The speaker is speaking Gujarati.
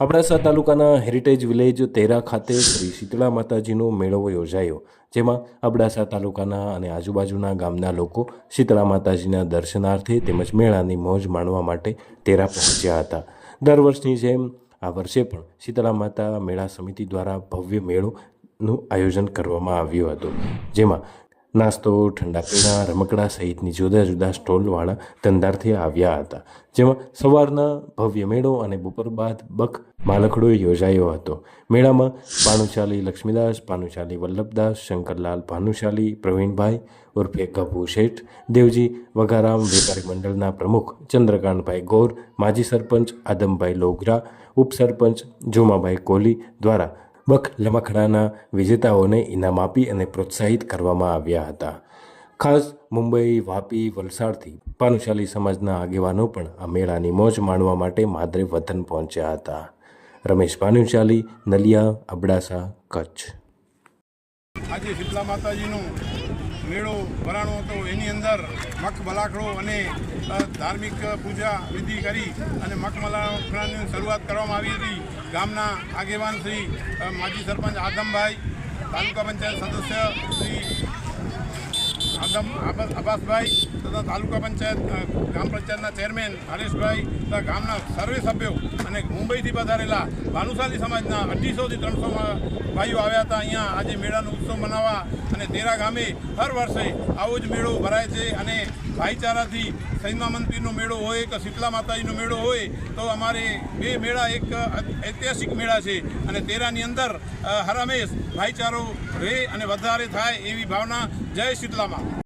અબડાસા તાલુકાના હેરિટેજ વિલેજ તેરા ખાતે શ્રી શીતળા માતાજીનો મેળો યોજાયો, જેમાં અબડાસા તાલુકાના અને આજુબાજુના ગામના લોકો શીતળા માતાજીના દર્શનાર્થે તેમજ મેળાની મોજ માણવા માટે તેરા પહોંચ્યા હતા. દર વર્ષની જેમ આ વર્ષે પણ શીતળા માતા મેળા સમિતિ દ્વારા ભવ્ય મેળોનું આયોજન કરવામાં આવ્યું હતું, જેમાં નાસ્તો, ઠંડા પીણા, રમકડા સહિતની જુદા જુદા સ્ટોલવાળા ધંધાર્થી આવ્યા હતા, જેમાં સવારના ભવ્ય મેળો અને બપોર બાદ બક માલખડો યોજાયો હતો. મેળામાં ભાનુશાલી લક્ષ્મીદાસ ભાનુશાલી વલ્લભદાસ, શંકરલાલ ભાનુશાલી પ્રવીણભાઈ ઉર્ફે ગભુ શેઠ, દેવજી વઘારામ, વેપારી મંડળના પ્રમુખ ચંદ્રકાંતભાઈ ગૌર, માજી સરપંચ આદમભાઈ લોગરા, ઉપસરપંચ જોમાભાઈ કોહલી દ્વારા બક રમકડાના વિજેતાઓને ઇનામ આપી અને પ્રોત્સાહિત કરવામાં આવ્યા હતા. ખાસ મુંબઈ, વાપી, વલસાડથી પાનુશાલી સમાજના આગેવાનો પણ આ મેળાની મોજ માણવા માટે માદરે વતન પહોંચ્યા હતા. રમેશ પાનુશાલી, નલિયા, અબડાસા, કચ્છ. આજે શીતલા માતાજીનો મેળો ભરાણો હતો. એની અંદર મખ મલાખડો અને ધાર્મિક પૂજા વિધિ કરી અને મખ મલાખડાની શરૂઆત કરવામાં આવી હતી. ગામના આગેવાન શ્રી માજી સરપંચ આદમભાઈ તાલુકા પંચાયત સદસ્ય શ્રી આદમ આબા- આબાસભાઈ તથા તાલુકા પંચાયત ગ્રામ પંચાયતના ચેરમેન હરેશભાઈ તથા ગામના સર્વે સભ્યો અને મુંબઈથી પધારેલા ભાનુશાલી સમાજના અઢીસોથી ત્રણસો ભાઈઓ આવ્યા હતા. અહીંયા આજે મેળાનો ઉત્સવ મનાવવા અને તેરા ગામે હર વર્ષે આવો જ મેળો ભરાય છે અને ભાઈચારાથી સૈમા મંદિરનો મેળો હોય કે શીતલા માતાજીનો મેળો હોય તો અમારે બે મેળા, એક ઐતિહાસિક મેળા છે અને તેરાની અંદર હર હંમેશ ભાઈચારો રહે અને વધારે થાય એવી ભાવના. જય શીતલામાં